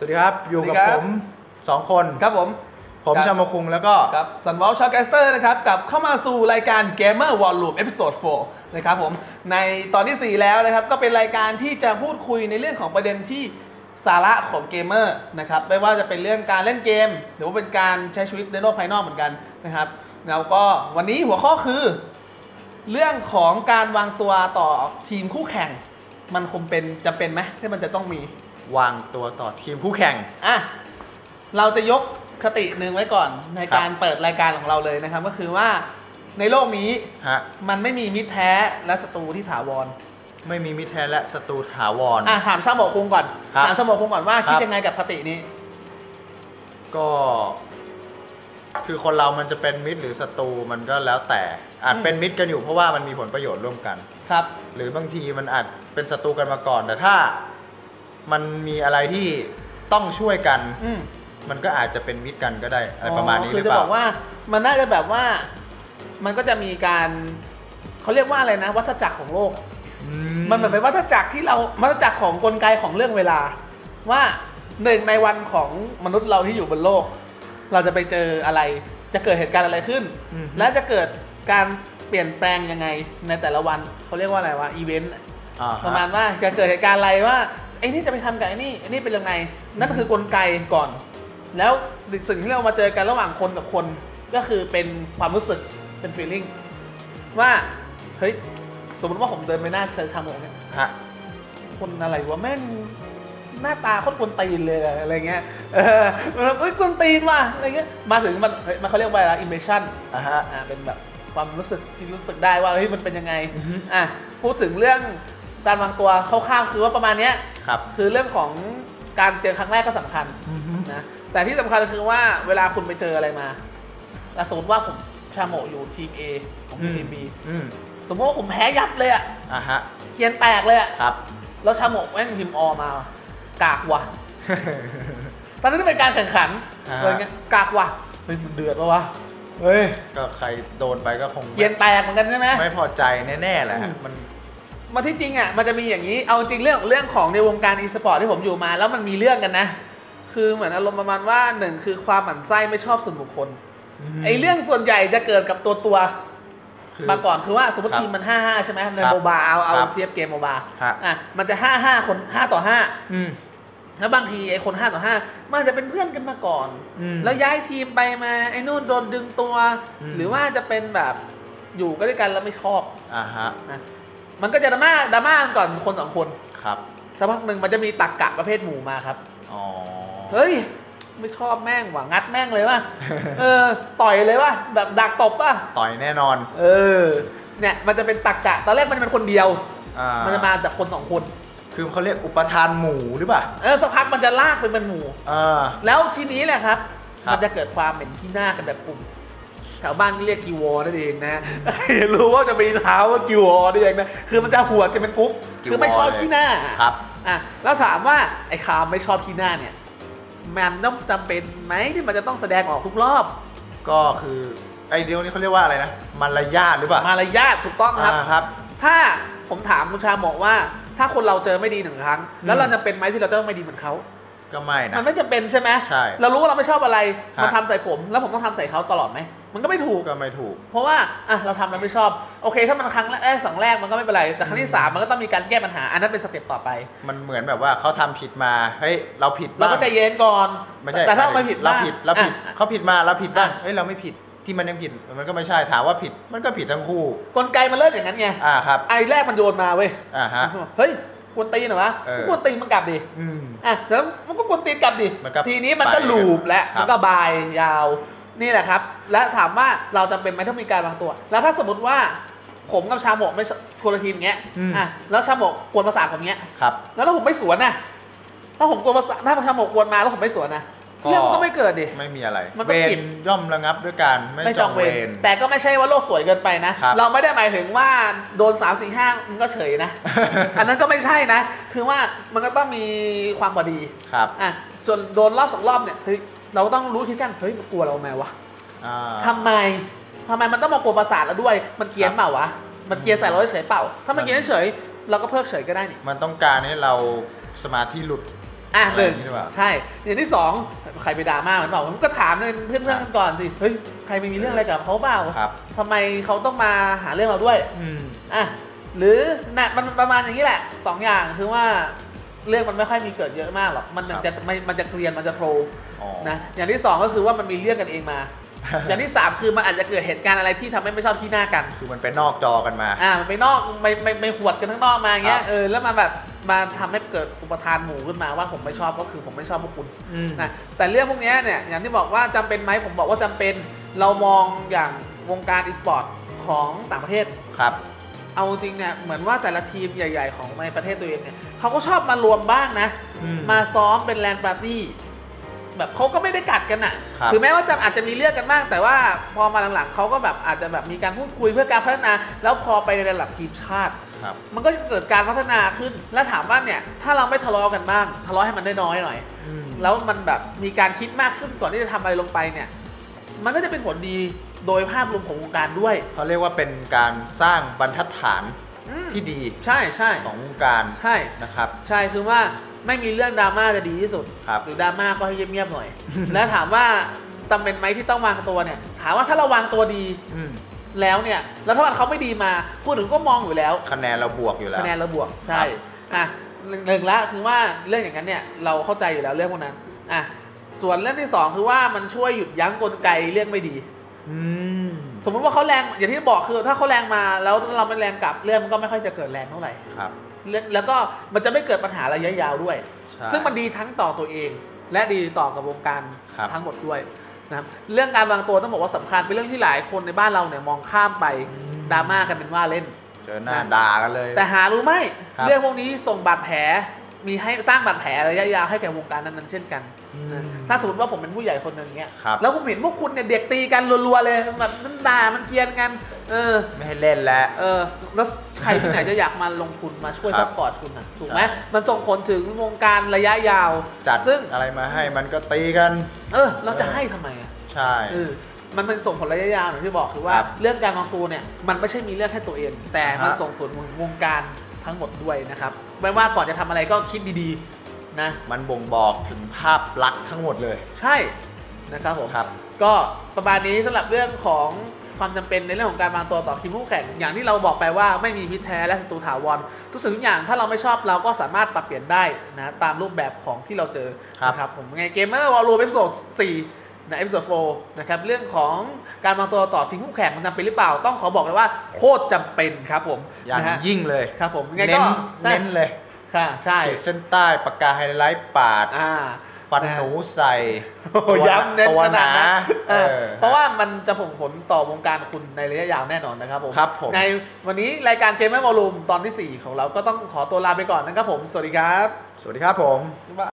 วัสดีครับ อยู่กับสวัสดีคผรับมสองคนครับผม ผมครับชามาคุงแล้วก็ครับสันวอลช็อตแคสเตอร์นะครับกลับเข้ามาสู่รายการ Gamer War Room เอพิโซด4นะครับผมในตอนที่ 4 แล้วนะครับ ก็เป็นรายการที่จะพูดคุยในเรื่องของประเด็นที่สาระของเกมเมอร์นะครับไม่ว่าจะเป็นเรื่องการเล่นเกม หรือว่าเป็นการใช้ชีวิตในโลกภายนอกเหมือนกันนะครับแล้วก็วันนี้หัวข้อคือ เรื่องของการวางตัวต่อทีมคู่แข่ง มันคงเป็นจะเป็นไหมที่มันจะต้องมี วางตัวต่อทีมคู่แข่ง อะ เราจะยกคติหนึ่งไว้ก่อนในครับ การเปิดรายการของเราเลยนะครับ ก็คือว่าในโลกนี้ฮะมันไม่มีมิตรแท้และศัตรูที่ถาวร ไม่มีมิตรแท้และศัตรูถาวร อะถามช่างบอกคุงก่อน ครับถามช่างบอกคุงก่อนว่า ครับ คิดยังไงกับคตินี้ ก็ คือคนเรามันจะเป็นมิตรหรือศัตรูมันก็แล้วแต่ อาจอืม เป็นมิตรกันอยู่เพราะว่ามันมีผลประโยชน์ร่วมกัน ครับ หรือบางทีมันอาจเป็นศัตรูกันมาก่อน แต่ถ้า มันมีอะไรที่ต้องช่วยกัน อืมมันก็อาจจะเป็นมิตรกันก็ได้อะไรประมาณนี้หคืรือจะเปบล่า อกว่ามันน่าจะแบบว่า มันก็จะมีการเขาเรียกว่าอะไรนะ วัฏจักรของโลกอืมันเหมือนเป็นวัฏจักรที่เราวัฏจักรของกลไกของเรื่องเวลา ว่าหนึ่งในวันของมนุษย์เราที่อยู่บนโลก เราจะไปเจออะไร จะเกิดเหตุการณ์อะไรขึ้น อืม และจะเกิดการเปลี่ยนแปลงยังไงในแต่ละวันเขาเรียกว่าอะไรวะอีเวนต์ อ่ฮ ประมาณว่าจะเกิดเหตุการณ์อะไรว่า ไอ้นี่จะไปทำกับไอ้นี่ไอ้นี่เป็นยังไง นั่นคือกลไกก่อน แล้วสิ่งที่เรามาเจอกันระหว่างคนกับคนก็คือเป็นความรู้สึกเป็น feeling ว่าเฮ้ยสมมติว่าผมเดินไปหน้าเชิญชาโมงเนี่ยฮะคนอะไรวะแม่งหน้าตาโคตรกวนตีนเลยอะไรเงี้ย เออแบบเฮ้ยกวนตีนว่ะอะไรเงี้ย มาถึงมันเฮ้ยมันเขาเรียกว่าอะไรอิมเมชั่นอะฮะ อ่า เป็นแบบความรู้สึกที่รู้สึกได้ว่าเฮ้ยมันเป็นยังไงอือฮึอะ พูดถึงเรื่อง การวางตัวคร่าวๆคือว่าประมาณเนี้ยครับ คือเรื่องของการเจอครั้งแรกก็สำคัญนะแต่ที่สำคัญคือว่าเวลาคุณไปเจออะไรมาแล้วสมมติว่าผมชาโมะอยู่ทีม A ของอืมทีม B อืมสมมติว่าผมแพ้ยับเลยอะอะฮะเกียนแตกเลยอะครับ แล้วชาโมะแม่งพิมพ์ออมากากว่ะตอนนั้นเป็นการแข่งขันอ่าอะไรเงี้ยกากว่ะเฮ้ยมันเดือดปะวะเฮ้ยก็ใครโดนไปก็คงเกียนแตกเหมือนกันใช่ไหมไม่พอใจแน่ๆแหละอืมมัน มาที่จริงอะมันจะมีอย่างนี้เอาจริงเรื่องเรื่องของในวงการอีสปอร์ตที่ผมอยู่มา แล้วมันมีเรื่องกันนะ คือเหมือนอารมณ์ประมาณว่าหนึ่งคือความหมั่นไส้ไม่ชอบส่วนบุคคลไอ้เรื่องส่วนใหญ่จะเกิดกับตัวตัวคือมาก่อนคือว่าสมมติครับทีมมันห้าห้าใช่ไหมในครับโมบาเอาเอาครับเทียบเกมโมบาฮะอะมันจะห้าห้าคนห้าต่อห้าอืมแล้วบางทีไอ้คนห้าต่อห้ามันอาจจะเป็นเพื่อนกันมาก่อนอืมแล้วย้ายทีมไปมาไอ้นู่นโดนดึงตัวอืมหรือว่าจะเป็นแบบอยู่ก็ด้วยกันแล้วไม่ชอบอ่าฮะนะ มันก็จะดราม่าดราม่ากันก่อนคนสองคนครับสักพักหนึ่งมันจะมีตักกะประเภทหมู่มาครับอ๋อเฮ้ยไม่ชอบแม่งว่ะงัดแม่งเลยว่ะเออ ต่อยเลยว่ะแบบดักตบป่ะต่อยแน่นอน เออ เนี่ยมันจะเป็นตักกะตอนแรกมันจะเป็นคนเดียวอ่ามันจะมาจากคนสองคนคือเขาเรียกอุปทานหมู่หรือเปล่าเออสักพักมันจะลากไปเป็นหมู่อ่าแล้วทีนี้แหละครับครับ มันจะเกิดความเหม็นที่หน้ากันแบบกลุ่ม แถวบ้านเรียกกิวอนั่นเองนะรู้ว่าจะมีเท้าว่ากิวอนั่นเองนะคือมันจะหัวกันเป็นกรุ๊ปคือไม่ชอบขี้หน้าครับอะแล้วถามว่าไอ้คามไม่ชอบขี้หน้าเนี่ยมันต้องจำเป็นไหมที่มันจะต้องแสดงออกทุกรอบ ก็คือไอเดียวนี้เขาเรียกว่าอะไรนะมารยาทหรือเปล่ามารยาทถูกต้องครับอ่าครับ ถ้าผมถามคุณชาบอกว่า ถ้าคนเราเจอไม่ดีหนึ่งครั้ง แล้วอืมเราจะเป็นไหมที่เราจะต้องไม่ดีเหมือนเขาก็ไม่นะมันไม่จำเป็นใช่ไหมใช่เรารู้ว่าเราไม่ชอบอะไรฮะมันทำใส่ผม แล้วผมต้องทำใส่เขาตลอดไหม มันก็ไม่ถูก ก็ไม่ถูก เพราะว่าอะเราทำแล้วไม่ชอบ โอเค ถ้ามันครั้งแรกสองแรกมันก็ไม่เป็นไร แต่ครั้งที่สามมันก็ต้องมีการแก้ปัญหา อันนั้นเป็นสเต็ปต่อไป มันเหมือนแบบว่าเขาทำผิดมา เฮ้ย เราผิดเราบ้างก็ใจเย็นก่อน ไม่ใช่ แต่ถ้าเราไม่ผิดเราบ้างผิดเราผิดอะเขาผิดมา เราผิดบ้างอะเฮ้ย เราไม่ผิด ที่มันยังผิด มันก็ไม่ใช่ ถามว่าผิด มันก็ผิดทั้งคู่ กลไกมันเริ่มอย่างนั้นไง อ่าครับ ไอ้แรกมันโยนมาเว้ย อ่าฮะ เฮ้ยกวนตีนเหรอวะเออกวนตีนมันกลับดิอืมอะแล้วมันก็กวนตีนกลับดิมันก็ทีนี้มันก็ไปลูปและครับมันก็บายยาว นี่แหละครับ และถามว่าเราจำเป็นไหมต้องมีการวางตัว แล้วถ้าสมมติว่าผมกับชาโมกไม่คนละทีมเงี้ยอืมอะแล้วชาโมกกวนประสาทผมเงี้ยครับแล้วถ้าผมไม่สวนน่ะถ้าผมกวนประสาทถ้าชาโมกกวนมาแล้วผมไม่สวนนะก็เรื่องมันก็ไม่เกิดดิไม่มีอะไรมันก็เวผิรดย่อมระงับด้วยการไม่ไม่จจอองงเวเวรรแต่ก็ไม่ใช่ว่าโลกสวยเกินไปนะครับเราไม่ได้หมายถึงว่าโดนสามสี่ห้ามันก็เฉยนะ อันนั้นก็ไม่ใช่นะ คือว่ามันก็ต้องมีความพอดีครับอะส่วนโดนรอบสองรอบเนี่ย เฮ้ยเราก็ต้องรู้ที่กันเฮ้ยมันกลัวเราไหมวะอ่าทำไมทำไมมันต้องมากลัวประสาทเราด้วย มันเกรียนครับเปล่าวะมันเกรียนใส่เราเฉยๆเปล่า ถ้ามันเกรียนเฉยๆเราก็เพิกเฉยก็ได้นี่มันต้องการให้เราสมาธิหลุดอะอะไรหนึ่องย่างนี้หรือเปล่าใช่อย่างที่สองใครไปดราม่าเหมือนเปล่าผมก็ถามเพื่อนเพื่อนๆกันก่อนสิเฮ้ยใครไปมีเรื่องอะไรกับเขาเปล่าครับทำไมเขาต้องมาหาเรื่องเราด้วย อืมอะหรือนะมันประมาณอย่างนี้แหละสองอย่างคือว่า เรื่องมันไม่ค่อยมีเกิดเยอะมากหรอก มันครับจะไม่มันจะเคลียร์มันจะโทรอ๋อนะ อย่างที่สองก็คือว่ามันมีเรื่องกันเองมา อย่างที่สามคือมันอาจจะเกิดเหตุการณ์อะไรที่ทำให้ไม่ชอบที่หน้ากัน คือมันไปนอกจอกันมา อ่า มันไปนอกไปไปไปหวดกันข้างนอกมาอย่างเงี้คยรับเออ แล้วมาแบบมาทำให้เกิดอุปทานหมู่ขึ้นมาว่าผมไม่ชอบก็คือผมไม่ชอบพวกคุณอืมนะ แต่เรื่องพวกเนี้ยเนี่ย อย่างที่บอกว่าจำเป็นไหมผมบอกว่าจำเป็น เรามองอย่างวงการอีสปอร์ตของต่างประเทศ ครับ เอาจริงเนี่ยเหมือนว่าแต่ละทีมใหญ่ ๆ ของในประเทศตัวเองเนี่ยเขาก็ชอบมารวมบ้างนะ อืม มาซ้อมเป็นแลนด์ปาร์ตี้แบบเขาก็ไม่ได้กัดกันอะครับ ถึงแม้ว่าจะอาจจะมีเรื่องกันบ้าง แต่ว่าพอมาหลังๆเขาก็แบบอาจจะแบบมีการพูดคุยเพื่อการพัฒนา แล้วพอไปในระดับทีมชาติ ครับ มันก็จะเกิดการพัฒนาขึ้น แล้วถามว่าเนี่ยถ้าเราไม่ทะเลาะกันบ้าง ทะเลาะให้มันน้อยๆหน่อยอืมแล้วมันแบบมีการคิดมากขึ้นก่อนที่จะทำอะไรลงไปเนี่ย มันก็จะเป็นผลดี โดยภาพรวมของวงการด้วย เขาเรียกว่าเป็นการสร้างบรรทัดฐานอืมที่ดีใช่ใช่ของวงการใช่นะครับ ใช่คือว่าไม่มีเรื่องดราม่าจะดีที่สุดครับหรือดราม่าก็ให้เงียบๆหน่อย แล้วถามว่าจำเป็นไหมที่ต้องวางตัวเนี่ย ถามว่าถ้าเราวางตัวดีอืมแล้วเนี่ย แล้วถ้าวันเขาไม่ดีมาพูดถึงก็มองอยู่แล้ว คะแนนเราบวกอยู่แล้วคะแนนเราบวกใช่ครับอะหนึ่งหนึ่งละคือว่าเรื่องอย่างนั้นเนี่ยเราเข้าใจอยู่แล้วเรื่องพวกนั้นอะส่วนเรื่องที่สองคือว่ามันช่วยหยุดยั้งกลไกเรื่องไม่ดีอืม สมมติว่าเขาแรงอย่างที่บอกคือถ้าเขาแรงมาแล้วเราไม่แรงกลับเรื่องมันก็ไม่ค่อยจะเกิดแรงเท่าไหร่ครับเรื่องแล้วก็มันจะไม่เกิดปัญหาระยะยาวด้วยใช่ซึ่งมันดีทั้งต่อตัวเอง และดีต่อกับวงการครับทั้งหมดด้วยนะครับเรื่องการวางตัวต้องบอกว่าสำคัญเป็นเรื่องที่หลายคนในบ้านเราเนี่ยมองข้ามไปดราม่ากันเป็นว่าเล่นเจอหน้าด่ากันเลย แต่หารู้ไหมครับเรื่องพวกนี้ส่งบาดแผล มีให้สร้างบาดแผลระยะยาวให้แก่วงการนั้นๆเช่นกันอืมนะถ้าสมมติว่าผมเป็นผู้ใหญ่คนหนึ่งเนี้ยครับแล้วผมเห็นพวกคุณเนี่ยเด็กตีกันรัวๆเลยแบบมันด่ามันเกลียนกัน เออ ไม่ให้เล่นแล้ว เออ แล้วใครที่ไหนจะอยากมาลงทุนมาช่วยครัซับพพอร์ตคุณอะ ถูกไหมใช่มันส่งผลถึงวงการระยะยาว จัดซึ่งอะไรมาให้มันก็ตีกัน เออ เราจะให้ทำไมอะ ใช่เออมันเป็นส่งผลระยะยาวอย่างที่บอกคือว่าครับเรื่องการวางตัวเนี่ยมันไม่ใช่มีเรื่องแค่ตัวเอง แต่มันฮะส่งผลถึงวงการ ทั้งหมดด้วยนะครับไม่ว่าก่อนจะทำอะไรก็คิดดีๆนะมันบ่งบอกถึงภาพลักษณ์ทั้งหมดเลย ใช่นะครับผมครับ ก็ประมาณนี้สำหรับเรื่องของความจำเป็นในเรื่องของการวางตัวต่อทีมคู่แข่งอย่างที่เราบอกไปว่าไม่มีมิตรแท้และศัตรูถาวรทุกสิ่งทุกอย่างถ้าเราไม่ชอบเราก็สามารถปรับเปลี่ยนได้นะตามรูปแบบของที่เราเจอครับนะครับผมไงเกมเมอร์วอลลุ่มเอพิโซด4 นะเอพิโซด4นะครับเรื่องของการวางตัวต่อทีมคู่แข่งมันจำเป็นหรือเปล่า ต้องขอบอกเลยว่าโคตรจำเป็นครับผมอย่างนะฮะยิ่งเลยครับผมยังไงเน้ก็นใช่เน้นเลยค่ะใช่ขีดเส้นใต้ปากกาไฮไลท์ปาด อ่า ฟันนะฮะหนูใส่โอ้โหย้ำเน้นตัวขนาดนั้นหเอออ อเพราะว่ามันจะส่งผลต่อวงการคุณในระยะยาวแน่นอนนะครับผมครับผม ในวันนี้รายการเกมแม่วอลลุ่มตอนที่ 4 ของเราก็ต้องขอตัวลาไปก่อนนะครับผม สวัสดีครับสวัสดีครับผม บ๊ายบาย